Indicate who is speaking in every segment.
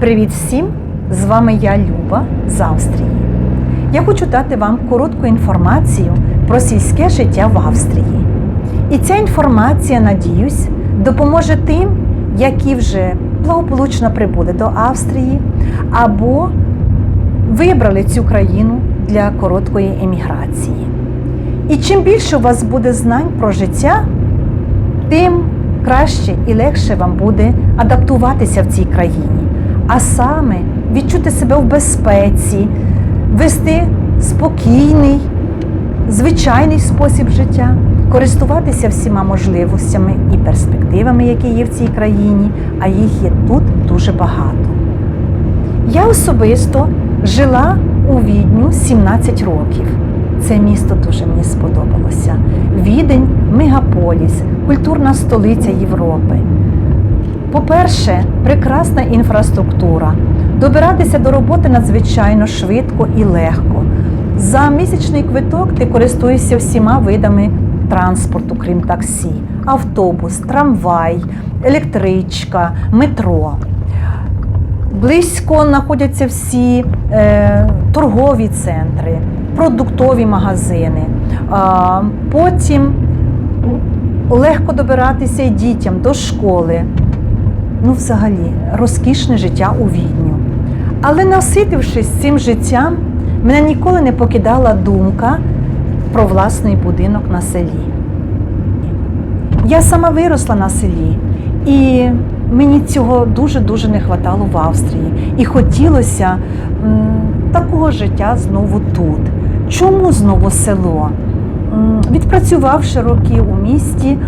Speaker 1: Привіт всім! З вами я Люба з Австрії. Я хочу дати вам коротку інформацію про сільське життя в Австрії. І ця інформація, надіюсь, допоможе тим, які вже благополучно прибули до Австрії або вибрали цю країну для короткої еміграції. І чим більше у вас буде знань про життя, тим краще і легше вам буде адаптуватися в цій країні, а саме відчути себе в безпеці, вести спокійний, звичайний спосіб життя, користуватися всіма можливостями і перспективами, які є в цій країні, а їх є тут дуже багато. Я особисто жила у Відню 17 років. Це місто дуже мені сподобалося. Відень мегаполіс, культурна столиця Європи. По-перше, прекрасна інфраструктура. Добиратися до роботи надзвичайно швидко і легко. За місячний квиток ти користуєшся всіма видами транспорту, крім таксі: автобус, трамвай, електричка, метро. Близько знаходяться всі е, торгові центри, продуктові магазини. А, потім легко добиратися і дітям до школи. Ну, взагалі, розкішне життя у Відню. Але наситившись цим життям, мене ніколи не покидала думка про власний будинок на селі. Я сама виросла на селі, і мені цього дуже-дуже не хватало в Австрії. І хотілося такого життя знову тут. Чому знову село? Відпрацювавши роки у місті,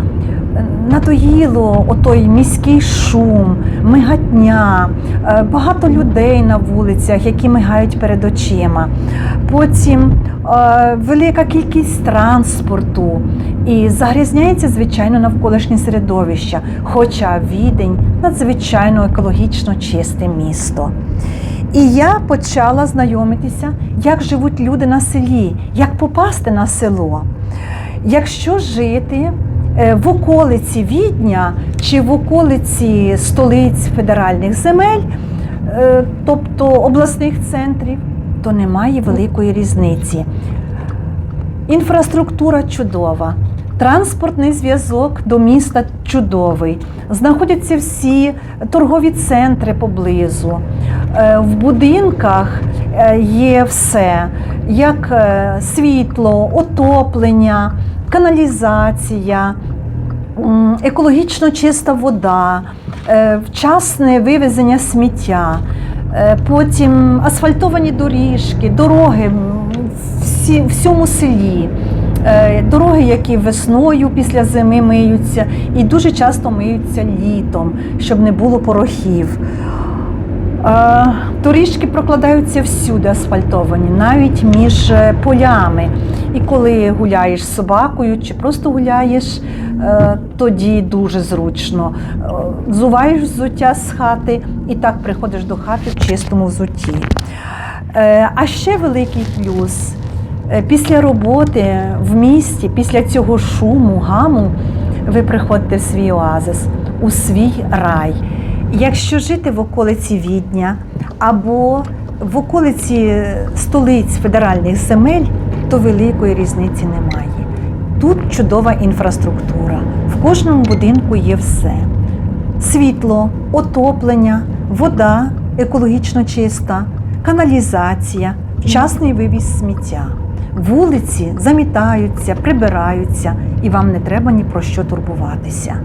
Speaker 1: надоїло отой міський шум, мигатня, е, багато людей на вулицях, які мигають перед очима. Потім е, велика кількість транспорту і загрізняється, звичайно, навколишнє середовище, хоча відень надзвичайно екологічно чисте місто. І я почала знайомитися, як живуть люди на селі, як попасти на село. Якщо жити в околиці Відня чи в околиці столиць федеральних земель, е, тобто обласних центрів, то немає великої різниці. Інфраструктура чудова, транспортний зв'язок до міста чудовий. Знаходяться всі торгові центри поблизу. Е, В будинках е, є все, як е, світло, отоплення, каналізація, екологічно чиста вода, е, вчасне вивезення сміття. Е, Потім асфальтовані доріжки, дороги всі, всьому селі. Е, Дороги, які весною після зими миються, і дуже часто миються літом, щоб не було порохів. Е, Доріжки прокладаються всюди асфальтовані, навіть між е, полями. І коли гуляєш з собакою чи просто гуляєш, е, тоді дуже зручно. Е, Взуваєш взуття з хати і так приходиш до хати в чистому взутті. Е, А ще великий плюс. Е, Після роботи в місті, після цього шуму, гаму, ви приходите в свій оазис, у свій рай. Якщо жити в околиці Відня або в околиці столиць федеральних земель, то великої різниці немає. Тут чудова інфраструктура, в кожному будинку є все: світло, отоплення, вода екологічно чиста, каналізація, вчасний вивіз сміття. Вулиці замітаються, прибираються, і вам не треба ні про що турбуватися.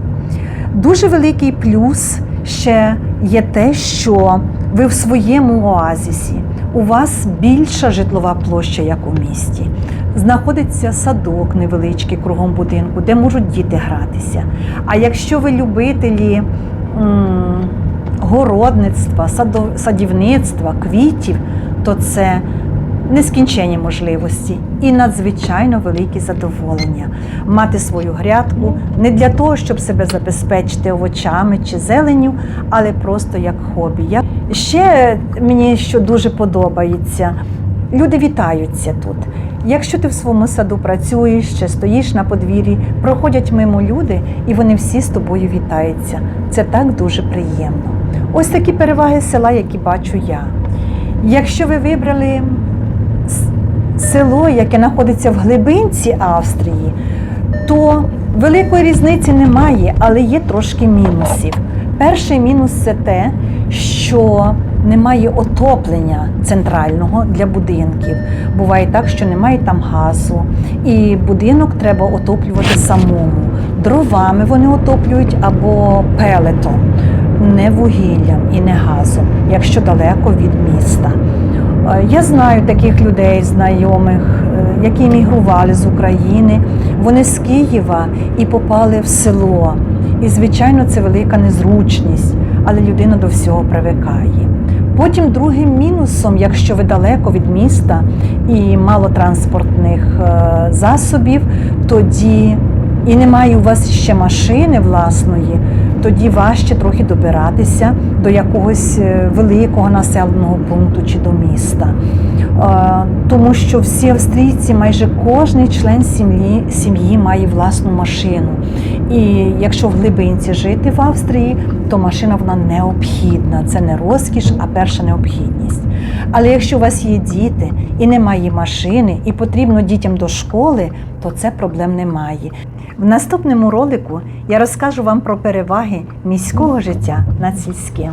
Speaker 1: Дуже великий плюс ще є те, що ви в своєму оазісі. У вас більша житлова площа, як у місті. Знаходиться садок невеличкий кругом будинку, де можуть діти гратися. А якщо ви любителі м, городництва, садівництва, квітів, то це нескінченні можливості і надзвичайно великі задоволення мати свою грядку не для того, щоб себе забезпечити овочами чи зеленню, але просто як хобі. Ще мені що дуже подобається, люди вітаються тут. Якщо ти в своєму саду працюєш чи стоїш на подвір'ї, проходять мимо люди, і вони всі з тобою вітаються. Це так дуже приємно. Ось такі переваги села, які бачу я. Якщо ви вибрали село, яке знаходиться в глибинці Австрії, то великої різниці немає, але є трошки мінусів. Перший мінус це те, що немає отоплення центрального для будинків. Буває так, що немає там газу, і будинок треба отоплювати самому. Дровами вони отоплюють або пелетом, не вугіллям і не газом, якщо далеко від міста. Е, Я знаю таких людей, знайомих, е, які емігрували з України. Вони з Києва і попали в село. І, звичайно, це велика незручність, але людина до всього привикає. Потім другим мінусом, якщо ви далеко від міста і мало транспортних е, засобів, тоді і немає у вас ще машини власної, тоді важче трохи добиратися до якогось е, великого населеного пункту чи до міста. Е, Тому що всі австрійці, майже кожний член сім'ї, сім'ї має власну машину. І якщо в глибинці жити в Австрії, то машина вона необхідна. Це не розкіш, а перша необхідність. Але якщо у вас є діти і немає машини, і потрібно дітям до школи, то це проблем немає. В наступному ролику я розкажу вам про переваги міського життя над сільським.